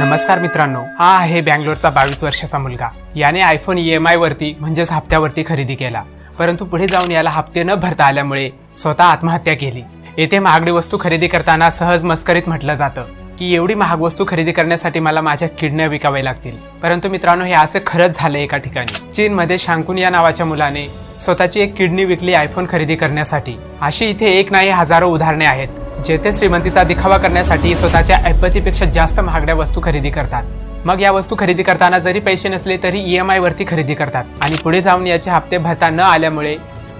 नमस्कार मित्रांनो हा आहे बँगलोरचा बावीस वर्षाचा मुलगा. याने आयफोन ई एम आयवरती म्हणजेच हप्त्यावरती खरेदी केला. परंतु पुढे जाऊन याला हप्ते न भरता आल्यामुळे स्वतः आत्महत्या केली. येथे महागडी वस्तू खरेदी करताना सहज मस्करीत म्हटलं जातं की एवढी महाग वस्तू खरेदी करण्यासाठी मला माझ्या किडण्या विकाव्या लागतील. परंतु मित्रांनो हे असं खरंच झालं एका ठिकाणी. चीनमध्ये शांकुन या नावाच्या मुलाने स्वतःची एक किडनी विकली आयफोन खरेदी करण्यासाठी. अशी इथे एक नाही हजारो उदाहरणे आहेत. जेथे श्रीमंतीचा दिखावा करण्यासाठी स्वतःच्या ऐपतीपेक्षा जास्त महागड्या वस्तू खरेदी करतात. मग या वस्तू खरेदी करताना जरी पैसे नसले तरी ई एम आयवरती खरेदी करतात आणि पुढे जाऊन याचे हप्ते भरता न आल्यामुळे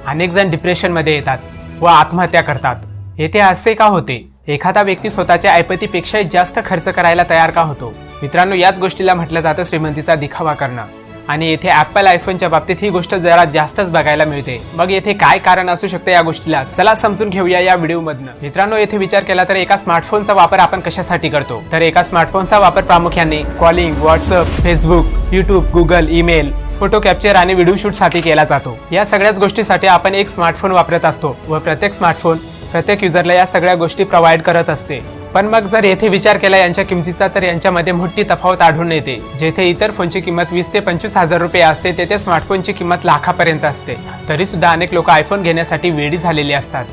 अनेक जण डिप्रेशनमध्ये येतात व आत्महत्या करतात. येथे असे का होते? एखादा व्यक्ती स्वतःच्या ऐपतीपेक्षाही जास्त खर्च करायला तयार का होतो? मित्रांनो याच गोष्टीला म्हटलं जातं श्रीमंतीचा दिखावा करणं. आणि येथे ॲपल आयफोनच्या बाबतीत ही गोष्ट जरा जास्तच बघायला मिळते. मग येथे काय कारण असू शकते या गोष्टीला? चला समजून घेऊया या व्हिडिओमधनं. मित्रांनो येथे विचार केला तर एका स्मार्टफोनचा वापर आपण कशासाठी करतो? तर एका स्मार्टफोनचा वापर प्रामुख्याने calling WhatsApp Facebook YouTube Google email photo capture आणि व्हिडिओ शूटसाठी केला जातो. या सगळ्याच गोष्टीसाठी आपण एक स्मार्टफोन वापरत असतो व प्रत्येक स्मार्टफोन प्रत्येक युजरला या सगळ्या गोष्टी प्रोव्हाइड करत असते. पण मग जर येथे विचार केला यांच्या किमतीचा तर यांच्यामध्ये मोठी तफावत आढळून येते. जेथे इतर फोनची किंमत वीस ते पंचवीस हजार रुपये असते तेथे स्मार्टफोनची किंमत लाखापर्यंत असते. तरी सुद्धा अनेक लोक आयफोन घेण्यासाठी वेळी झालेली असतात.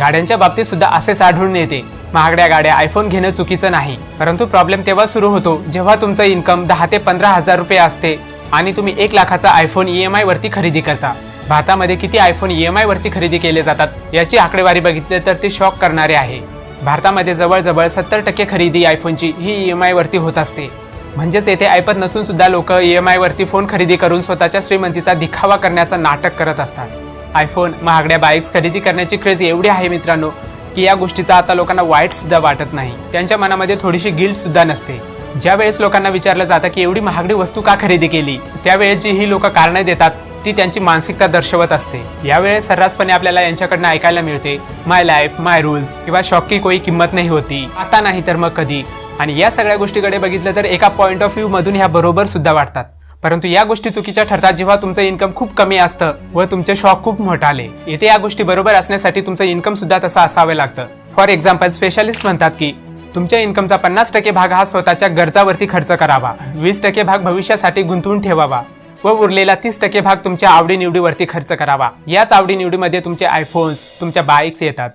गाड्यांच्या बाबतीत सुद्धा असेच आढळून येते. महागड्या गाड्या आयफोन घेणं चुकीचं नाही. परंतु प्रॉब्लेम तेव्हा सुरू होतो जेव्हा तुमचं इन्कम दहा ते पंधरा हजार रुपये असते आणि तुम्ही एक लाखाचा आयफोन ई एम आय वरती खरेदी करता. भारतामध्ये किती आयफोन ई एम आय वरती खरेदी केले जातात याची आकडेवारी बघितली तर ते शॉक करणारे आहे. भारतामध्ये जवळजवळ सत्तर टक्के खरेदी आयफोनची ही ई एम आयवरती होत असते. म्हणजेच येथे ऐपत नसून सुद्धा लोक ई एम आयवरती फोन खरेदी करून स्वतःच्या श्रीमंतीचा दिखावा करण्याचं नाटक करत असतात. आयफोन महागड्या बाईक्स खरेदी करण्याची क्रेज एवढी आहे मित्रांनो की या गोष्टीचा आता लोकांना वाईट सुद्धा वाटत नाही. त्यांच्या मनामध्ये थोडीशी गिल्ट सुद्धा नसते. ज्यावेळेस लोकांना विचारलं जातं की एवढी महागडी वस्तू का खरेदी केली त्यावेळेस जी ही लोक कारणं देतात. ती त्यांची मानसिकता दर्शवत असते. यावेळेस सर्रासपणे आपल्याला यांच्याकडनं ऐकायला मिळते माय लाईफ माय रूल्स किंवा शॉकी कोई किंमत नाही होती आता नाही तर मग कधी? आणि या सगळ्या गोष्टीकडे बघितलं तर एका पॉईंट ऑफ व्ह्यू मधून ह्या बरोबर सुद्धा वाटतात परंतु या गोष्टी चुकीच्या ठरतात जेव्हा तुमचं इन्कम खूप कमी असतं व तुमचे शॉक खूप मोठाले येथे या गोष्टी बरोबर असण्यासाठी तुमचं इन्कम सुद्धा तसं असावं लागतं. फॉर एक्झाम्पल स्पेशालिस्ट म्हणतात की तुमच्या इन्कमचा पन्नास टक्के भाग हा स्वतःच्या गरजावरती खर्च करावा. वीस टक्के भाग भविष्यासाठी गुंतवून ठेवावा. व उरलेला तीस टक्के भाग तुमच्या आवडीनिवडीवरती खर्च करावा. याच आवडीनिवडीमध्ये तुमचे आयफोन्स तुमच्या बाईक्स येतात.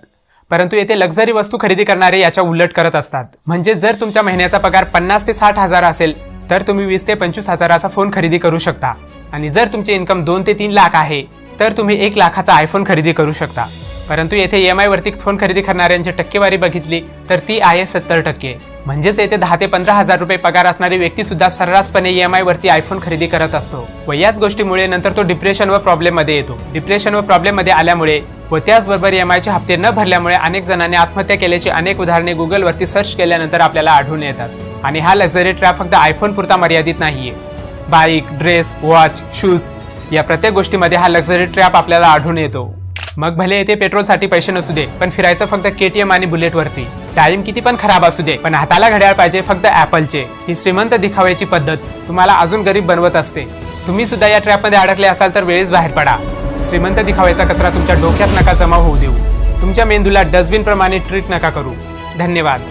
परंतु येथे लक्झरी वस्तू खरेदी करणारे याच्या उलट करत असतात. म्हणजे जर तुमच्या महिन्याचा पगार पन्नास ते साठ हजार असेल तर तुम्ही वीस ते पंचवीस हजाराचा फोन खरेदी करू शकता. आणि जर तुमचे इन्कम दोन ते तीन लाख आहे तर तुम्ही एक लाखाचा आयफोन खरेदी करू शकता. परंतु येथे ई एम आय वरती फोन खरेदी करणाऱ्यांची टक्केवारी बघितली तर ती आहे सत्तर टक्के. म्हणजेच येथे दहा ते पंधरा हजार रुपये पगार असणारी व्यक्ती सुद्धा सर्रासपणे ई एम आय वरती आयफोन खरेदी करत असतो व याच गोष्टीमुळे नंतर तो डिप्रेशन व प्रॉब्लेममध्ये येतो. डिप्रेशन व प्रॉब्लेममध्ये आल्यामुळे व त्याचबरोबर एम आयचे हप्ते न भरल्यामुळे अनेक जणांनी आत्महत्या केल्याची अनेक उदाहरणे गुगलवरती सर्च केल्यानंतर आपल्याला आढळून येतात. आणि हा लक्झरी ट्रॅप फक्त आयफोन पुरता मर्यादित नाहीये. बाईक ड्रेस वॉच शूज या प्रत्येक गोष्टीमध्ये हा लक्झरी ट्रॅप आपल्याला आढळून येतो. मग भले येथे पेट्रोलसाठी पैसे नसू दे पण फिरायचं फक्त केटीएम आणि बुलेटवरती टाइम किती पण खराब असू दे पण हाताला घड्याळ पाहिजे फक्त ऍपलचे ही श्रीमंत दिखाव्याची पद्धत तुम्हाला अजून गरीब बनवत असते. तुम्ही सुद्धा या ट्रॅपमध्ये अडकले असाल तर वेळीच बाहेर पडा. श्रीमंत दिखाव्याचा कचरा तुमच्या डोक्यात नका जमा होऊ देऊ. तुमच्या मेंदूला डस्टबिन प्रमाणे ट्रीट नका करू. धन्यवाद.